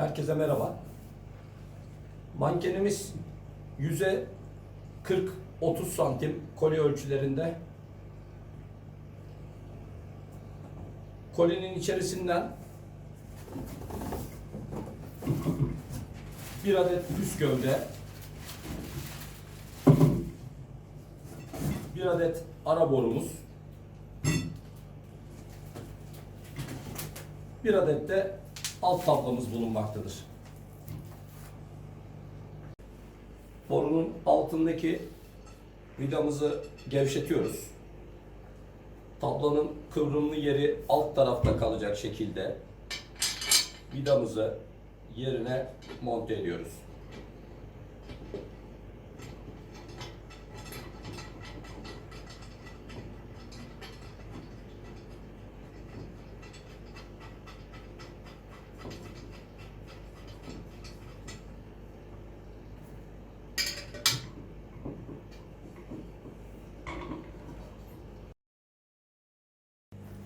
Herkese merhaba. Mankenimiz yüze 40-30 santim koli ölçülerinde. Kolinin içerisinden bir adet üst gövde, bir adet ara borumuz, bir adet de alt tablamız bulunmaktadır. Borunun altındaki vidamızı gevşetiyoruz. Tablanın kıvrımlı yeri alt tarafta kalacak şekilde vidamızı yerine monte ediyoruz.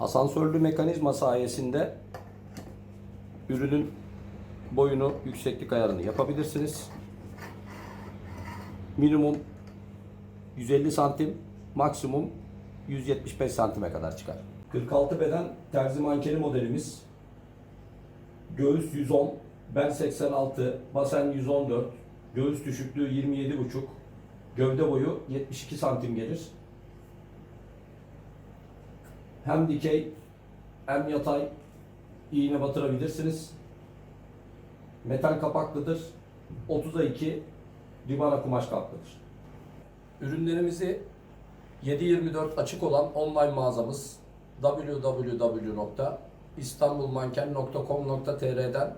Asansörlü mekanizma sayesinde ürünün boyunu, yükseklik ayarını yapabilirsiniz. Minimum 150 santim, maksimum 175 santime kadar çıkar. 46 beden terzi mankeni modelimiz. Göğüs 110, bel 86, basen 114, göğüs düşüklüğü 27,5, gövde boyu 72 santim gelir hem dikey hem yatay iğne batırabilirsiniz. Metal kapaklıdır. 30'a 2 ribana kumaş kaplıdır. Ürünlerimizi 7/24 açık olan online mağazamız www.istanbulmanken.com.tr'den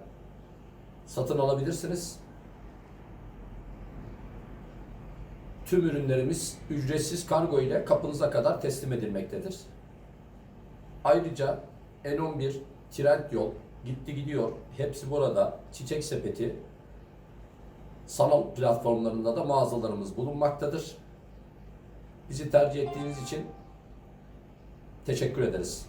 satın alabilirsiniz. Tüm ürünlerimiz ücretsiz kargo ile kapınıza kadar teslim edilmektedir. Ayrıca N11, Trendyol, Gitti Gidiyor, hepsi burada. Çiçek Sepeti, sanal platformlarında da mağazalarımız bulunmaktadır. Bizi tercih ettiğiniz için teşekkür ederiz.